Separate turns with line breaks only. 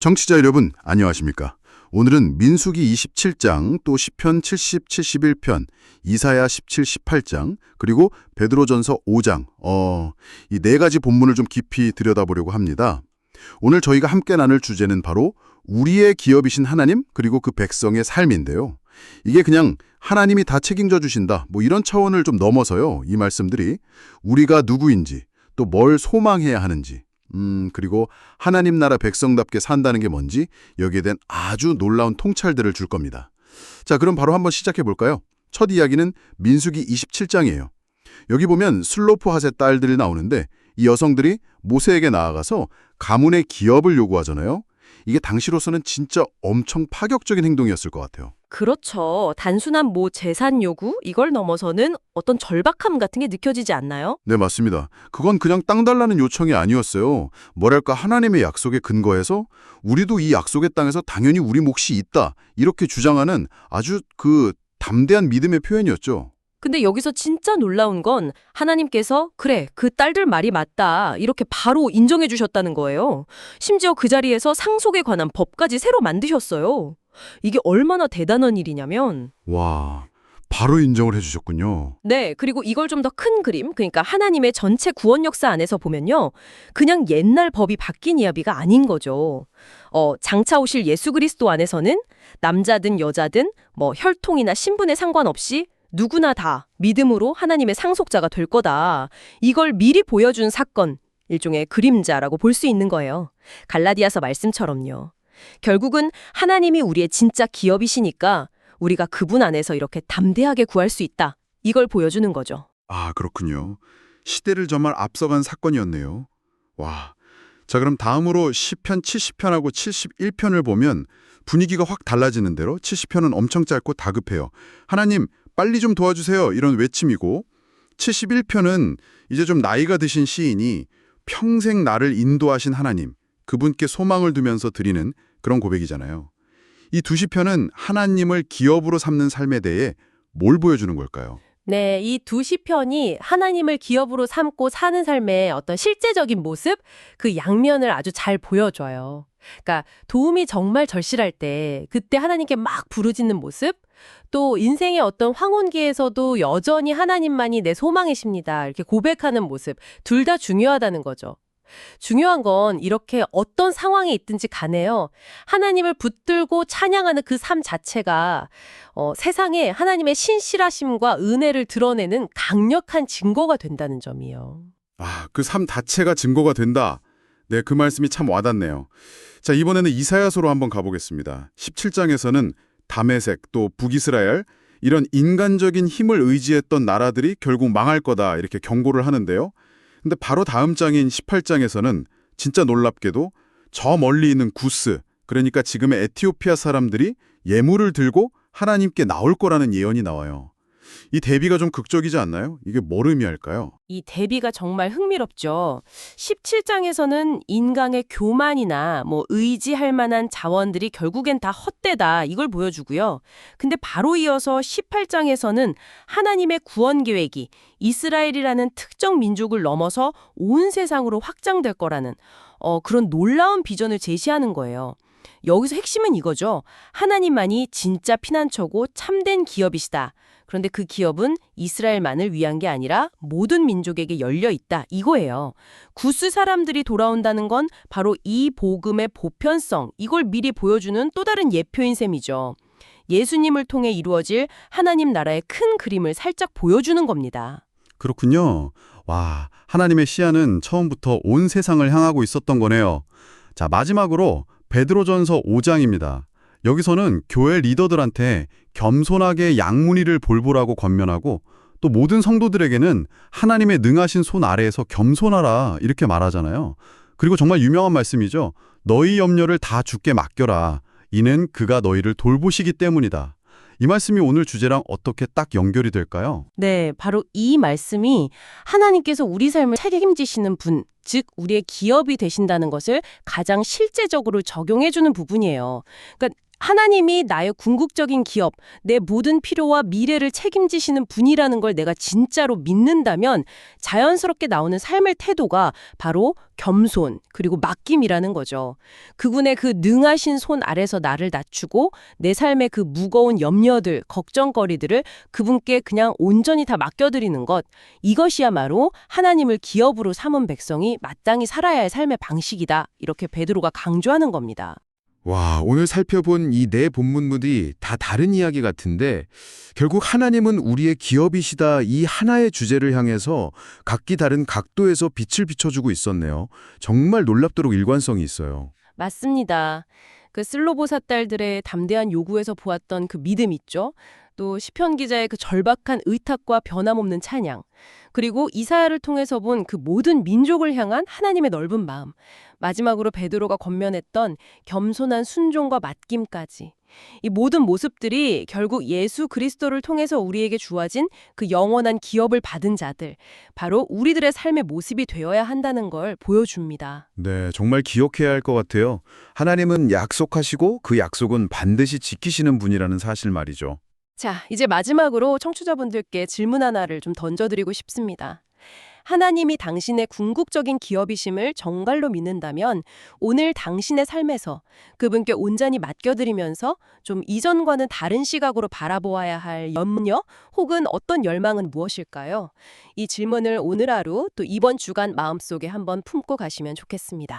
정치자 여러분, 안녕하십니까? 오늘은 민수기 27장, 또 시편 70, 71편, 이사야 17, 18장, 그리고 베드로전서 5장, 어, 이 네 가지 본문을 좀 깊이 들여다보려고 합니다. 오늘 저희가 함께 나눌 주제는 바로 우리의 기업이신 하나님, 그리고 그 백성의 삶인데요. 이게 그냥 하나님이 다 책임져 주신다, 뭐 이런 차원을 좀 넘어서요. 이 말씀들이 우리가 누구인지, 또 뭘 소망해야 하는지, 음, 그리고 하나님 나라 백성답게 산다는 게 뭔지 여기에 대한 아주 놀라운 통찰들을 줄 겁니다. 자, 그럼 바로 한번 시작해 볼까요? 첫 이야기는 민수기 27장이에요. 여기 보면 슬로프 핫의 딸들이 나오는데 이 여성들이 모세에게 나아가서 가문의 기업을 요구하잖아요. 이게 당시로서는 진짜 엄청 파격적인 행동이었을 것 같아요.
그렇죠. 단순한 뭐 재산 요구 이걸 넘어서는 어떤 절박함 같은 게 느껴지지 않나요?
네, 맞습니다. 그건 그냥 땅 달라는 요청이 아니었어요. 뭐랄까 하나님의 약속에 근거해서 우리도 이 약속의 땅에서 당연히 우리 몫이 있다. 이렇게 주장하는 아주 그 담대한 믿음의 표현이었죠.
근데 여기서 진짜 놀라운 건 하나님께서 그래 그 딸들 말이 맞다 이렇게 바로 인정해 주셨다는 거예요. 심지어 그 자리에서 상속에 관한 법까지 새로 만드셨어요. 이게 얼마나 대단한 일이냐면
와, 바로 인정을 해주셨군요.
네, 그리고 이걸 좀 더 큰 그림, 그러니까 하나님의 전체 구원 역사 안에서 보면요. 그냥 옛날 법이 바뀐 이야기가 아닌 거죠. 어, 장차 오실 예수 그리스도 안에서는 남자든 여자든 뭐 혈통이나 신분에 상관없이 누구나 다 믿음으로 하나님의 상속자가 될 거다. 이걸 미리 보여준 사건, 일종의 그림자라고 볼 수 있는 거예요. 갈라디아서 말씀처럼요. 결국은 하나님이 우리의 진짜 기업이시니까 우리가 그분 안에서 이렇게 담대하게 구할 수 있다. 이걸 보여주는 거죠.
아, 그렇군요. 시대를 정말 앞서간 사건이었네요. 와. 자, 그럼 다음으로 시편 70편하고 71편을 보면 분위기가 확 달라지는 대로 70편은 엄청 짧고 다급해요. 하나님, 빨리 좀 도와주세요. 이런 외침이고 71편은 이제 좀 나이가 드신 시인이 평생 나를 인도하신 하나님, 그분께 소망을 두면서 드리는 그런 고백이잖아요. 이 두 시편은 하나님을 기업으로 삼는 삶에 대해 뭘 보여주는 걸까요?
네, 이 두 시편이 하나님을 기업으로 삼고 사는 삶의 어떤 실제적인 모습, 그 양면을 아주 잘 보여줘요. 그러니까 도움이 정말 절실할 때 그때 하나님께 막 부르짖는 모습, 또 인생의 어떤 황혼기에서도 여전히 하나님만이 내 소망이십니다. 이렇게 고백하는 모습, 둘 다 중요하다는 거죠. 중요한 건 이렇게 어떤 상황에 있든지 간에요. 하나님을 붙들고 찬양하는 그 삶 자체가 어, 세상에 하나님의 신실하심과 은혜를 드러내는 강력한 증거가 된다는 점이에요.
아, 그 삶 자체가 증거가 된다. 네, 그 말씀이 참 와닿네요. 자, 이번에는 이사야서로 한번 가보겠습니다. 17장에서는 다메섹 또 북이스라엘 이런 인간적인 힘을 의지했던 나라들이 결국 망할 거다 이렇게 경고를 하는데요. 근데 바로 다음 장인 18장에서는 진짜 놀랍게도 저 멀리 있는 구스, 그러니까 지금의 에티오피아 사람들이 예물을 들고 하나님께 나올 거라는 예언이 나와요. 이 대비가 좀 극적이지 않나요? 이게 뭘 의미할까요?
이 대비가 정말 흥미롭죠. 17장에서는 인간의 교만이나 뭐 의지할 만한 자원들이 결국엔 다 헛되다 이걸 보여주고요. 근데 바로 이어서 18장에서는 하나님의 구원 계획이 이스라엘이라는 특정 민족을 넘어서 온 세상으로 확장될 거라는 어, 그런 놀라운 비전을 제시하는 거예요. 여기서 핵심은 이거죠. 하나님만이 진짜 피난처고 참된 기업이시다. 그런데 그 기업은 이스라엘만을 위한 게 아니라 모든 민족에게 열려 있다. 이거예요. 구스 사람들이 돌아온다는 건 바로 이 복음의 보편성, 이걸 미리 보여주는 또 다른 예표인 셈이죠. 예수님을 통해 이루어질 하나님 나라의 큰 그림을 살짝 보여주는 겁니다.
그렇군요. 와, 하나님의 시야는 처음부터 온 세상을 향하고 있었던 거네요. 자, 마지막으로 베드로전서 5장입니다. 여기서는 교회 리더들한테 겸손하게 양문이를 볼보라고 권면하고 또 모든 성도들에게는 하나님의 능하신 손 아래에서 겸손하라 이렇게 말하잖아요. 그리고 정말 유명한 말씀이죠. 너희 염려를 다 주께 맡겨라. 이는 그가 너희를 돌보시기 때문이다. 이 말씀이 오늘 주제랑 어떻게 딱 연결이 될까요?
네, 바로 이 말씀이 하나님께서 우리 삶을 책임지시는 분, 즉 우리의 기업이 되신다는 것을 가장 실제적으로 적용해 주는 부분이에요. 그러니까 하나님이 나의 궁극적인 기업, 내 모든 필요와 미래를 책임지시는 분이라는 걸 내가 진짜로 믿는다면 자연스럽게 나오는 삶의 태도가 바로 겸손, 그리고 맡김이라는 거죠. 그분의 그 능하신 손 아래서 나를 낮추고 내 삶의 그 무거운 염려들, 걱정거리들을 그분께 그냥 온전히 다 맡겨드리는 것. 이것이야말로 하나님을 기업으로 삼은 백성이 마땅히 살아야 할 삶의 방식이다. 이렇게 베드로가 강조하는 겁니다.
와, 오늘 살펴본 이 네 본문들이 다 다른 이야기 같은데 결국 하나님은 우리의 기업이시다 이 하나의 주제를 향해서 각기 다른 각도에서 빛을 비춰주고 있었네요. 정말 놀랍도록 일관성이 있어요.
맞습니다. 그 슬로보사 딸들의 담대한 요구에서 보았던 그 믿음 있죠. 또 시편 기자의 그 절박한 의탁과 변함없는 찬양. 그리고 이사야를 통해서 본 그 모든 민족을 향한 하나님의 넓은 마음. 마지막으로 베드로가 권면했던 겸손한 순종과 맡김까지. 이 모든 모습들이 결국 예수 그리스도를 통해서 우리에게 주어진 그 영원한 기업을 받은 자들, 바로 우리들의 삶의 모습이 되어야 한다는 걸 보여줍니다.
네, 정말 기억해야 할 것 같아요. 하나님은 약속하시고 그 약속은 반드시 지키시는 분이라는 사실 말이죠.
자, 이제 마지막으로 청취자분들께 질문 하나를 좀 던져드리고 싶습니다. 하나님이 당신의 궁극적인 기업이심을 정갈로 믿는다면 오늘 당신의 삶에서 그분께 온전히 맡겨드리면서 좀 이전과는 다른 시각으로 바라보아야 할 염려 혹은 어떤 열망은 무엇일까요? 이 질문을 오늘 하루 또 이번 주간 마음속에 한번 품고 가시면 좋겠습니다.